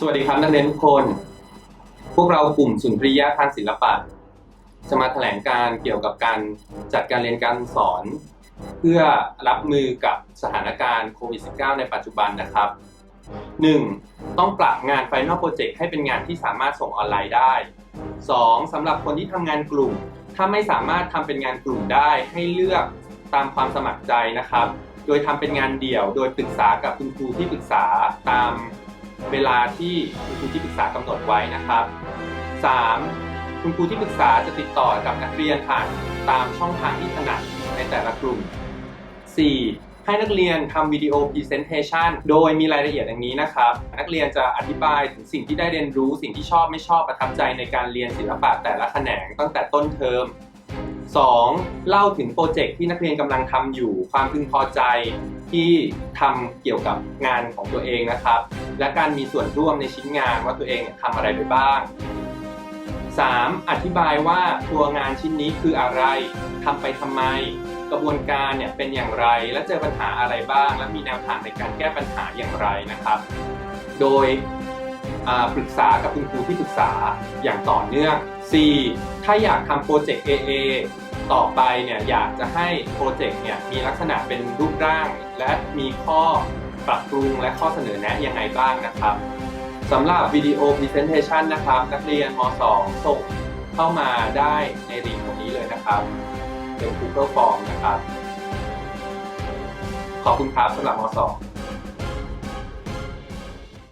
สวัสดีครับนักเรียนทุกคน พวกเรากลุ่มสุนทรียะทางศิลปะ จะมาแถลงการเกี่ยวกับการจัดการเรียนการสอน เพื่อรับมือกับสถานการณ์โควิด -19 ในปัจจุบันนะครับ 1. ต้องปรับงาน Final Project ให้เป็นงานที่สามารถส่งออนไลน์ได้ 2. สำหรับคนที่ทำงานกลุ่ม ถ้าไม่สามารถทำเป็นงานกลุ่มได้ให้เลือกตามความสมัครใจนะครับ โดยทำเป็นงานเดี่ยว โดยปรึกษากับคุณครูที่ปรึกษาตาม เวลาที่คุณครูที่ปรึกษากำหนดไว้นะครับ 3. คุณครูที่ปรึกษาจะติดต่อกับนักเรียนผ่านตามช่องทางที่ถนัดในแต่ละกลุ่ม 4. ให้นักเรียนทำวิดีโอ Presentation โดยมีรายละเอียดอย่างนี้นะครับ นักเรียนจะอธิบายถึงสิ่งที่ได้เรียนรู้สิ่งที่ชอบไม่ชอบประทับใจในการเรียนศิลปะแต่ละแขนงตั้งแต่ต้นเทอม 2. เล่าถึงโปรเจกต์ที่นักเรียนกำลังทำอยู่ความพึงพอใจที่ทำเกี่ยวกับงานของตัวเองนะครับ และการมีส่วนร่วมในชิ้นงานว่าตัวเองทำอะไรไปบ้าง 3. อธิบายว่าตัวงานชิ้นนี้คืออะไรทำไปทำไม กระบวนการเนี่ยเป็นอย่างไร และเจอปัญหาอะไรบ้าง และมีแนวทางในการแก้ปัญหาอย่างไรนะครับ โดยปรึกษากับคุณครูที่ปรึกษาอย่างต่อเนื่อง 4. ถ้าอยากทำโปรเจกต์ AA ต่อไปเนี่ยอยากจะให้โปรเจกต์เนี่ยมีลักษณะเป็นรูปร่าง และมีข้อปรับปรุงและข้อเสนอแนะยังไงบ้างนะครับสำหรับวิดีโอ Presentation นะครับนักเรียนม .2 ส่งเข้ามาได้ในลิงก์ตรงนี้เลยนะครับเป็น Google Form นะครับ ขอบคุณครับสำหรับม .2